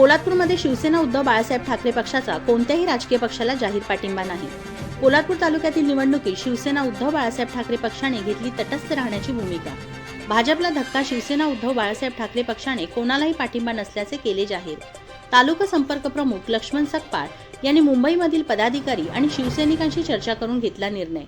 पोलादपूरमध्ये शिवसेना उद्धव बाळासाहेब ठाकरे पक्षाचा कोणत्याही राजकीय पक्षाला जाहीर पाठिंबा नाही. पोलादपूर तालुक्यातील निवडणुकीत शिवसेना उद्धव बाळासाहेब ठाकरे पक्षाने घेतली तटस्थ राहण्याची भूमिका. भाजपला धक्का शिवसेना उद्धव बाळासाहेब ठाकरे पक्षाने कोणालाही पाठिंबा नसल्याचे केले जाहीर. तालुका संपर्क प्रमुख लक्ष्मण सकपाळ यांनी मुंबईमधील पदाधिकारी आणि शिवसैनिकांशी चर्चा करून घेतला निर्णय.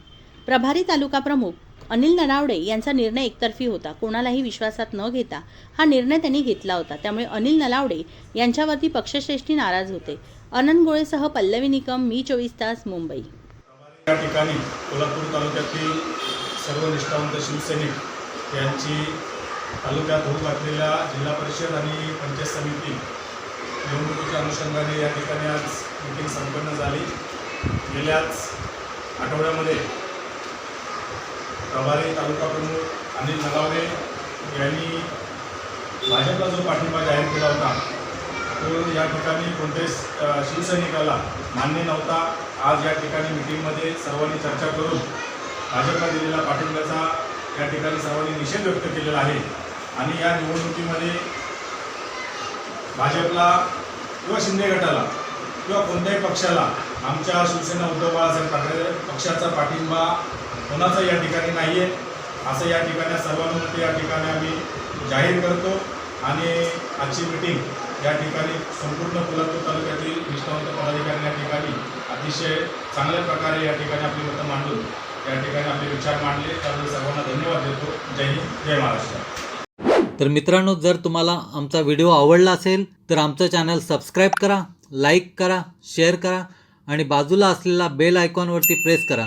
प्रभारी तालुका प्रमुख अनिल ननावडे यांचा निर्णय एकतर्फी होता. कोणालाही विश्वासात न घेता हा निर्णय त्यांनी घेतला होता. त्यामुळे अनिल नलावडे यांच्यावरती पक्षश्रेष्ठी नाराज होते. अनंत गोळेसह पल्लवी निकम मी चोवीस तास मुंबई. या ठिकाणी कोल्हापूर तालुक्यातील सर्व निष्ठावंत शिवसैनिक यांची तालुक्यात होऊ घातलेल्या जिल्हा परिषद आणि पंचायत समिती निवडणुकीच्या अनुषंगाने या ठिकाणी आज मिटिंग संपन्न झाली. गेल्याच आठवड्यामध्ये प्रभारी तालुका प्रमुख अनिल नलावडे यांनी भाजपला जो पाठिंबा जाहीर केला होता तो या ठिकाणी कोणत्याही शिवसैनिकाला मान्य नव्हता. आज या ठिकाणी मिटिंगमध्ये सर्वांनी चर्चा करून भाजपला दिलेला पाठिंब्याचा या ठिकाणी सर्वांनी निषेध व्यक्त केलेला आहे. आणि या निवडणुकीमध्ये भाजपला किंवा शिंदे गटाला किंवा कोणत्याही पक्षाला आमच्या शिवसेना उद्धव बाळासाहेब ठाकरे पक्षाचा पाठिंबा कोणाचं या ठिकाणी नाही आहे असं या ठिकाणी सर्वानुमते या ठिकाणी आम्ही जाहीर करतो आणि आजची मीटिंग या ठिकाणी संपूर्ण कोल्हापूर तालुक्यातील निष्ठावंत पदाधिकारी या ठिकाणी अतिशय चांगल्या प्रकारे या ठिकाणी आपली मतं मांडून या ठिकाणी आपले विचार मांडले. त्यामुळे सर्वांना धन्यवाद देतो. जय हिंद जय महाराष्ट्र. तर मित्रांनो जर तुम्हाला आमचा व्हिडिओ आवडला असेल तर आमचं चॅनल सबस्क्राईब करा लाईक करा शेअर करा आणि बाजूला असलेला बेल आयकॉनवरती प्रेस करा.